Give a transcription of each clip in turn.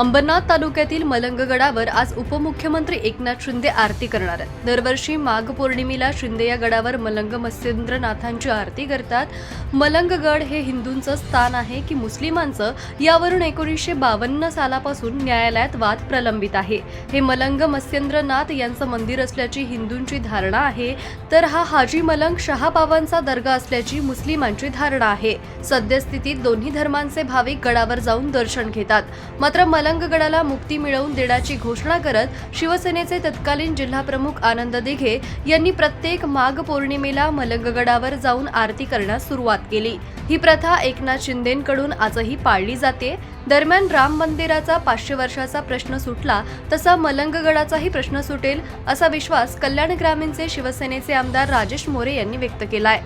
अंबरनाथ तालुक्यातील मलंगगडावर आज उपमुख्यमंत्री एकनाथ शिंदे आरती करणार आहेत. दरवर्षी माघ पौर्णिमेला शिंदे या गडावर मलंग मत्स्येंद्रनाथांची आरती करतात. मलंगगड हे हिंदूंचं स्थान आहे की मुस्लिमांचं? यावरून एकोणीसशे बावन्न सालापासून न्यायालयात वाद प्रलंबित आहे. हे मलंग मत्स्येंद्रनाथ यांचं मंदिर असल्याची हिंदूंची धारणा आहे तर हा हाजी मलंग शहाबाबांचा दर्गा असल्याची मुस्लिमांची धारणा आहे. सद्यस्थितीत दोन्ही धर्मांचे भाविक गडावर जाऊन दर्शन घेतात. मात्र मलंग मलंगगडाला मुक्ती मिळवून देण्याची घोषणा करत शिवसेनेचे तत्कालीन जिल्हाप्रमुख आनंद दिघे यांनी प्रत्येक माघ पौर्णिमेला मलंगगडावर जाऊन आरती करण्यास सुरुवात केली. ही प्रथा एकनाथ शिंदेकडून आजही पाळली जाते. दरम्यान राम मंदिराचा पाचशे वर्षाचा प्रश्न सुटला तसा मलंगगडाचाही प्रश्न सुटेल असा विश्वास कल्याण ग्रामीणचे शिवसेनेचे आमदार राजेश मोरे यांनी व्यक्त केलाय.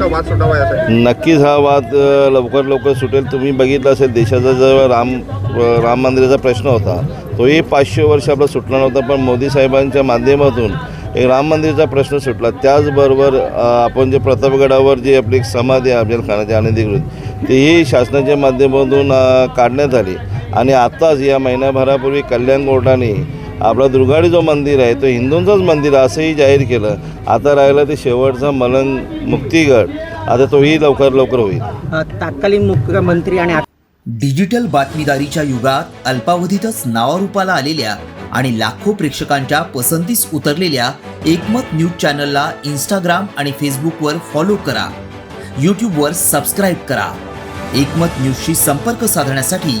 का वाद सुटावा यासाठी? नक्कीच हा वाद लवकर लवकर सुटेल. तुम्ही बघितलं असेल देशाचा जो राम राम मंदिराचा प्रश्न होता तोही पाचशे वर्ष आपला सुटला नव्हता पण मोदी साहेबांच्या माध्यमातून एक राम मंदिराचा प्रश्न सुटला. त्याचबरोबर आपण जे प्रतापगडावर जी आपली एक समाधी आहे अफजल खानाची अनधिकृत तीही शासनाच्या माध्यमातून काढण्यात आली. आणि आत्ताच या महिन्याभरापूर्वी कल्याण कोर्टाने आपला दुर्गाडी जो मंदिर आहे तो हिंदूंचंच मंदिर आहे असंही जाहीर केलं. आता राहिलं ते शेवटचा मलंग मुक्तिगड. आता तोही लवकर लवकर होईल. तत्कालीन मुख्यमंत्री आणि डिजिटल बातमीदारीच्या युगात अल्पावधीतच नावारूपाला आलेल्या आणि लाखो प्रेक्षकांच्या पसंतीस उतरलेल्या एकमत न्यूज चॅनलला इंस्टाग्राम आणि फेसबुकवर फॉलो करा. यूट्यूबवर सबस्क्राईब करा. एकमत न्यूजशी संपर्क साधण्यासाठी